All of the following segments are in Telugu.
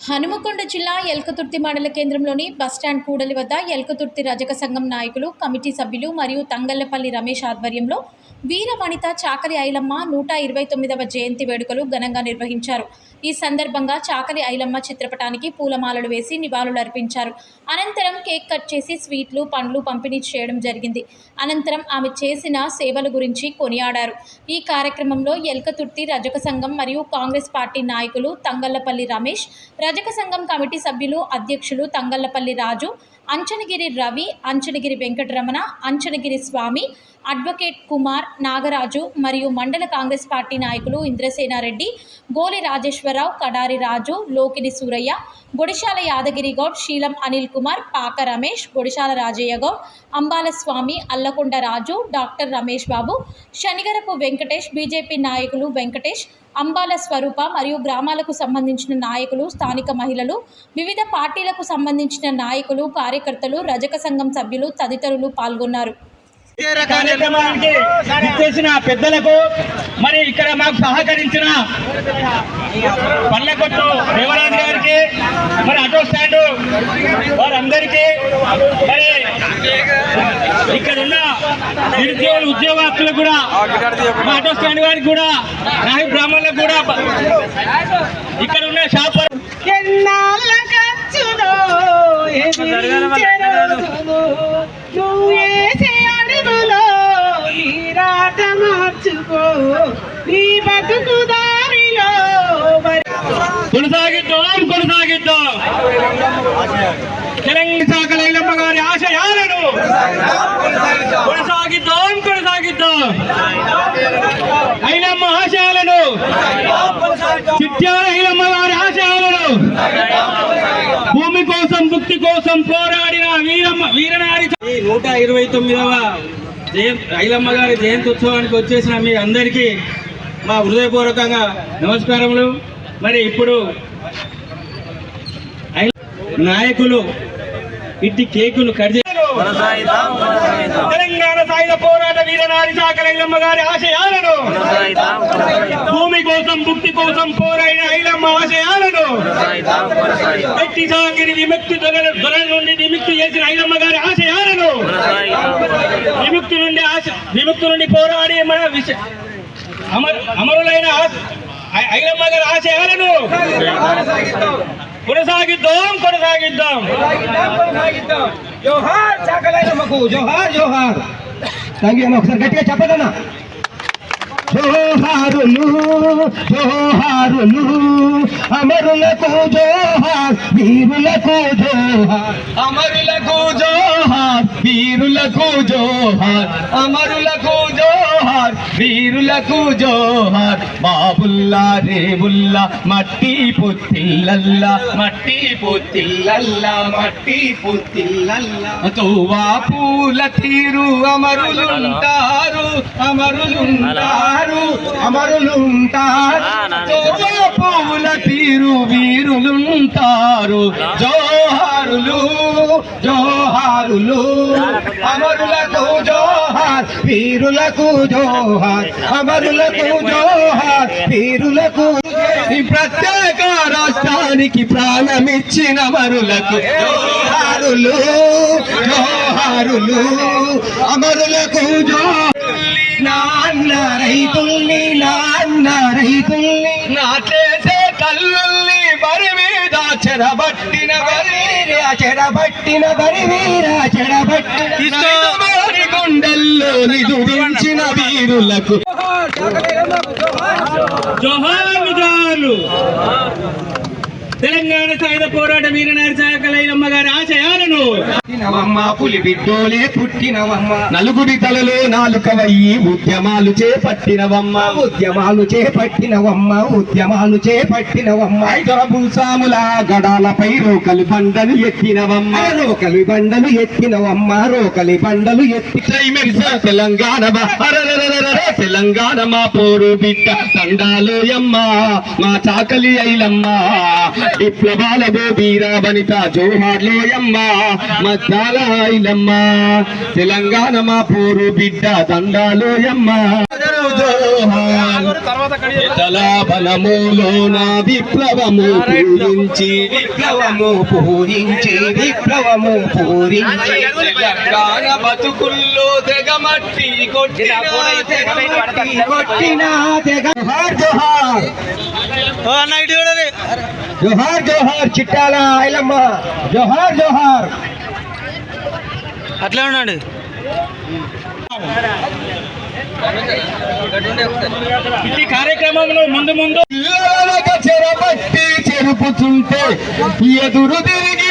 హనుమకొండ జిల్లా ఎల్కతుర్తి మండల కేంద్రంలోని బస్టాండ్ కూడలి వద్ద ఎల్కతుర్తి రజక సంఘం నాయకులు కమిటీ సభ్యులు మరియు తంగళ్ళపల్లి రమేష్ ఆధ్వర్యంలో వీర వనిత చాకలి ఐలమ్మ నూట ఇరవై తొమ్మిదవ జయంతి వేడుకలు ఘనంగా నిర్వహించారు. ఈ సందర్భంగా చాకలి ఐలమ్మ చిత్రపటానికి పూలమాలలు వేసి నివాళులర్పించారు అనంతరం కేక్ కట్ చేసి స్వీట్లు పండ్లు పంపిణీ చేయడం జరిగింది. అనంతరం ఆమె చేసిన సేవల గురించి కొనియాడారు. ఈ కార్యక్రమంలో ఎల్కతుర్తి రజక సంఘం మరియు కాంగ్రెస్ పార్టీ నాయకులు తంగళ్ళపల్లి రమేష్ రజక సంఘం కమిటీ సభ్యులు అధ్యక్షులు తంగళ్ళపల్లి రాజు అంచనగిరి రవి అంచనగిరి వెంకటరమణ అంచనగిరి స్వామి అడ్వకేట్ కుమార్ నాగరాజు మరియు మండల కాంగ్రెస్ పార్టీ నాయకులు ఇంద్రసేనారెడ్డి గోలి రాజేశ్వరరావు కడారి రాజు లోకిని సూరయ్య గొడిశాల యాదగిరి గౌడ్ శీలం అనిల్ కుమార్ పాక రమేష్ గొడిశాల రాజయ్య గౌడ్ అంబాల స్వామి అల్లకొండ రాజు డాక్టర్ రమేష్ బాబు శనిగరపు వెంకటేష్ బీజేపీ నాయకులు వెంకటేష్ అంబాల స్వరూప మరియు గ్రామాలకు సంబంధించిన నాయకులు స్థానిక మహిళలు వివిధ పార్టీలకు సంబంధించిన నాయకులు కార్యకర్తలు రజక సంఘం సభ్యులు తదితరులు పాల్గొన్నారు. కార్యక్రమానికి పెద్దలకు మరి ఇక్కడ మాకు సహకరించిన పల్లెకొట్టు దేవరాజు గారికి మరి ఆటో స్టాండ్ వారందరికీ మరి ఇక్కడ ఉన్న నిరుద్యోగుల ఉద్యోగస్తులకు కూడా ఆటో స్టాండ్ వారికి కూడా నాయకు బ్రాహ్మణులకు కూడా ఇక్కడ ఉన్న షాప్ ఎన్నాళ్ళ ఖర్చులో ఎదిరించే రోజులు నువ్వు వేసే అడుగులో నీరాట మార్చుకో నీ బతుకు దారిలో మరి కొనసాగిద్దాం కొనసాగిద్దాం తెలంగాణ శాఖ లైలమ్మ గారి ఆశయాలను కొనసాగిద్దాం కొనసాగిద్దాం. ఐలమ్మ ఆశయాలను చిత్యాల ఐలమ్మ ఆశయాలను భూమి కోసం ముక్తి కోసం పోరాడిన వీరమ్మ వీరనారి నూట ఇరవై తొమ్మిదవ జయంతి ఐలమ్మ గారి జయంతి ఉత్సవానికి వచ్చేసిన మీ అందరికీ మా హృదయపూర్వకంగా నమస్కారములు. మరి ఇప్పుడు ఐ- నాయకులు ఇట్టి కేకును కట్ తెలంగాణ సాయుధ పోరాట వీరనారి శాఖల ఐలమ్మ గారి ఆశయాలను. భూమి కోసం ముక్తి కోసం పోరాడిన ఐలమ్మ ఆశయాలను. వ్యక్తి సాగిరి విముక్తి దొరల నుండి విముక్తి చేసిన ఐలమ్మ గారి ఆశయాలను. విముక్తి నుండి ఆశ విముక్తి నుండి పోరాడి మన అమరులైన ఐలమ్మ గారి ఆశయాలను. కొనసాగిద్దాం కొనసాగిద్దాం జోహార్ చాకలైనమ్మకు జోహార్ జోహార్ థ్యాంక్ యూ అన్న ఒకసారి గట్టిగా చెప్పదన్నా జోహారులు జోహారులు అమరులకు జోహార్ వీరులకు జోహార్ అమరులకు జోహార్ వీరులకు జోహార్ అమరులకు జోహార్ వీరులకు జోహార్ బాబుల్లా రేవుల్లా మట్టి పుత్తిల్లల్లా మట్టి పుత్తిల్లల్లా మట్టి పుత్తిల్లల్లా తోవా పూల తీరు అమరులుంటారు అమరులుంటారు అమరులుంటారు. తోవా పూల తీరు వీరులుంటారు జోహారులు జోహారులు. అమరులకు జోహార్ వీరులకు జోహార్ అమరులకు జోహార్ వీరులకు ఈ ప్రత్యేక రాష్ట్రానికి ప్రాణమిచ్చిన మరులకు జోహారులు జోహారులు అమరులకు జోహార్ నాన్న రైతుల్ని నాన్న రైతుల్ని నాట్లేసే తల్లుల్ని బరి మీద చెరబట్టిన బరి చెరబట్టిన బరి వీర చెరబట్టిన వారి గుండెల్లో నిదురించిన వీరులకు. జోహార్లు తెలంగాణ సాయుధ పోరాట వీరనారి శాఖలైనమ్మ గారి ఆశయాలను పుట్టినవమ్మ పులి బిడ్డోలే పుట్టినవమ్మ. నలుగురి తలలో నాలుకవయ్యి ఉద్యమాలు చేపట్టినవమ్మ. ఉద్యమాలు చేపట్టినవమ్మ ఉద్యమాలు చేపట్టినవమ్మ. ఐదర భూసాముల గడాలపై రోకలి బండలు ఎత్తినవమ్మ. రోకలి బండలు ఎత్తినవమ్మ రోకలి బండలు ఎత్తి తెలంగాణ తెలంగాణ మా పోరు బిడ్డ తండాలోయమ్మ మా చాకలి ఐలమ్మ. విప్లవాల వీర వనిత జోహార్లోయమ్మ మా తాళాయిలమ్మ తెలంగాణ మా పూరు బిడ్డ దండాలోయమ్మ. బలములోన విప్లవము పూరించి విప్లవము పూరించి విప్లవము పూరించి. తెలంగాణ బతుకుల్లో తెగమట్టి కొట్టిన కొట్టిన తెగ జోహార్ జోహార్. జోహార్ జోహార్ చిట్టాల ఐలమ్మ. జోహార్ జోహార్. అట్లా ఉన్నాడు. ఈ కార్యక్రమంలో ముందు ముందు చెరబట్టి చెరుపుతుంటే ఎదురు తిరిగి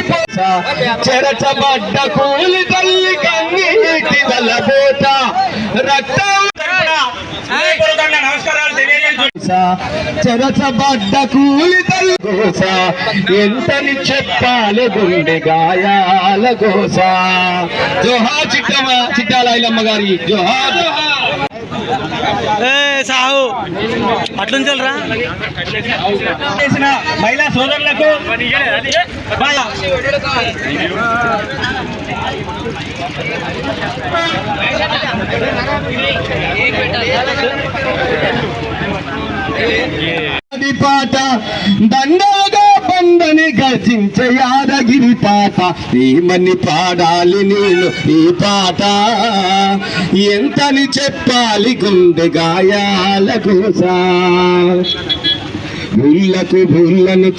చెరచబడ్డ కూలి తల్లి కన్నీటి వలబోత రక్తం తెలియజేస్తూ చెరచబడ్డ కూలి తల్లి గోస ఎంతని చెప్పాలి గుండె గాయాల గోస? జోహార్ చిట్టమ్మ చిట్టాల ఐలమ్మ గారి జోహార్. ఏ సాహు అట్లుంచరా చేసిన మహిళా సోదరులకు అది పాట దండగా బండని గర్జించే యాదగిరి పాట ఏమని పాడాలి నేను ఈ పాట ఎంతని చెప్పాలి గుండె గాయాల కోసం భూళ్ళకు భూళ్ళను